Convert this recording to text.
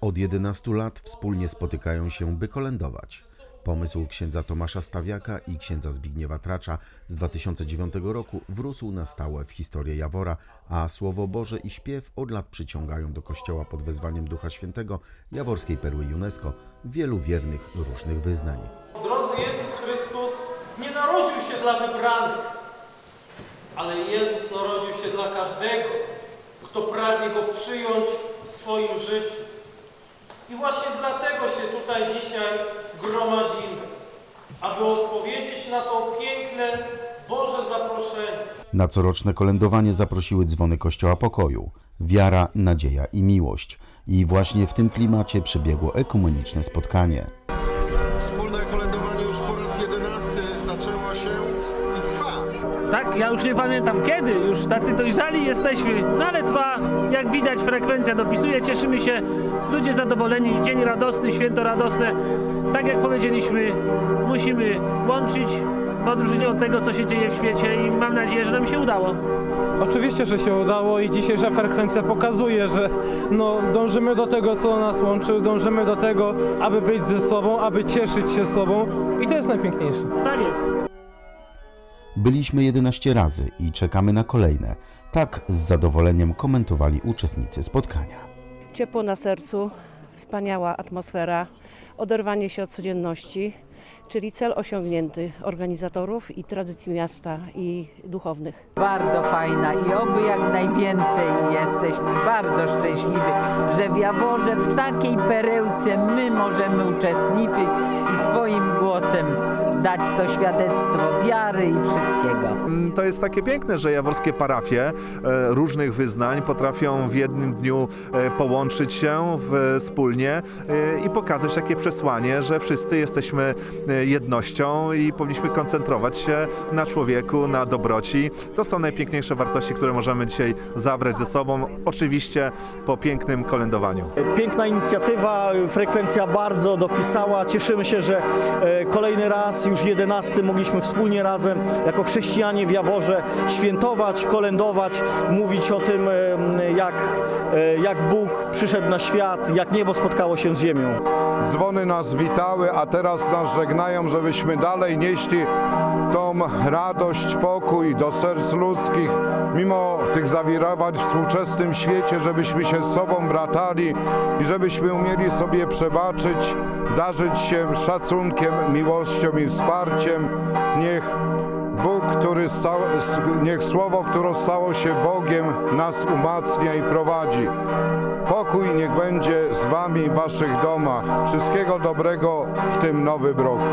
Od 11 lat wspólnie spotykają się, by kolędować. Pomysł księdza Tomasza Stawiaka i księdza Zbigniewa Tracza z 2009 roku wrósł na stałe w historię Jawora, a Słowo Boże i śpiew od lat przyciągają do kościoła pod wezwaniem Ducha Świętego Jaworskiej Perły UNESCO wielu wiernych różnych wyznań. Drodzy Jezus Chrystus nie narodził się dla wybranych, ale Jezus narodził się dla każdego, kto pragnie Go przyjąć w swoim życiu. I właśnie dlatego się tutaj dzisiaj gromadzimy, aby odpowiedzieć na to piękne Boże zaproszenie. Na coroczne kolędowanie zaprosiły dzwony Kościoła Pokoju. Wiara, nadzieja i miłość. I właśnie w tym klimacie przebiegło ekumeniczne spotkanie. Wspólne kolędowanie już po raz jedenasty zaczęło się. Tak, ja już nie pamiętam kiedy, już tacy dojrzali jesteśmy, no ale trwa, jak widać frekwencja dopisuje, cieszymy się, ludzie zadowoleni, dzień radosny, święto radosne. Tak jak powiedzieliśmy, musimy łączyć w odróżnieniu od tego, co się dzieje w świecie i mam nadzieję, że nam się udało. Oczywiście, że się udało i dzisiejsza frekwencja pokazuje, że no, dążymy do tego, co nas łączy, dążymy do tego, aby być ze sobą, aby cieszyć się sobą i to jest najpiękniejsze. Tak jest. Byliśmy 11 razy i czekamy na kolejne. Tak z zadowoleniem komentowali uczestnicy spotkania. Ciepło na sercu, wspaniała atmosfera, oderwanie się od codzienności, czyli cel osiągnięty organizatorów i tradycji miasta i duchownych. Bardzo fajna i oby jak najwięcej jesteśmy bardzo szczęśliwi, że w Jaworze w takiej perełce my możemy uczestniczyć i swoim głosem dać to świadectwo wiary i wszystkiego. Mm, To jest takie piękne, że jaworskie parafie e, różnych wyznań potrafią w jednym dniu e, połączyć się wspólnie e, i pokazać takie przesłanie, że wszyscy jesteśmy jednością i powinniśmy koncentrować się na człowieku, na dobroci. To są najpiękniejsze wartości, które możemy dzisiaj zabrać ze sobą, oczywiście po pięknym kolędowaniu. Piękna inicjatywa, frekwencja bardzo dopisała. Cieszymy się, że kolejny raz, już jedenasty, mogliśmy wspólnie razem jako chrześcijanie w Jaworze świętować, kolędować, mówić o tym, jak, e, jak Bóg przyszedł na świat, jak niebo spotkało się z ziemią. Dzwony nas witały, a teraz nas żegnają, żebyśmy dalej nieśli tą radość, pokój do serc ludzkich, mimo tych zawirowań w współczesnym świecie, żebyśmy się z sobą bratali i żebyśmy umieli sobie przebaczyć, darzyć się szacunkiem, miłością i wsparciem. Niech Bóg, który stał, niech Słowo, które stało się Bogiem, nas umacnia i prowadzi. Pokój niech będzie z Wami w Waszych domach. Wszystkiego dobrego w tym nowym roku.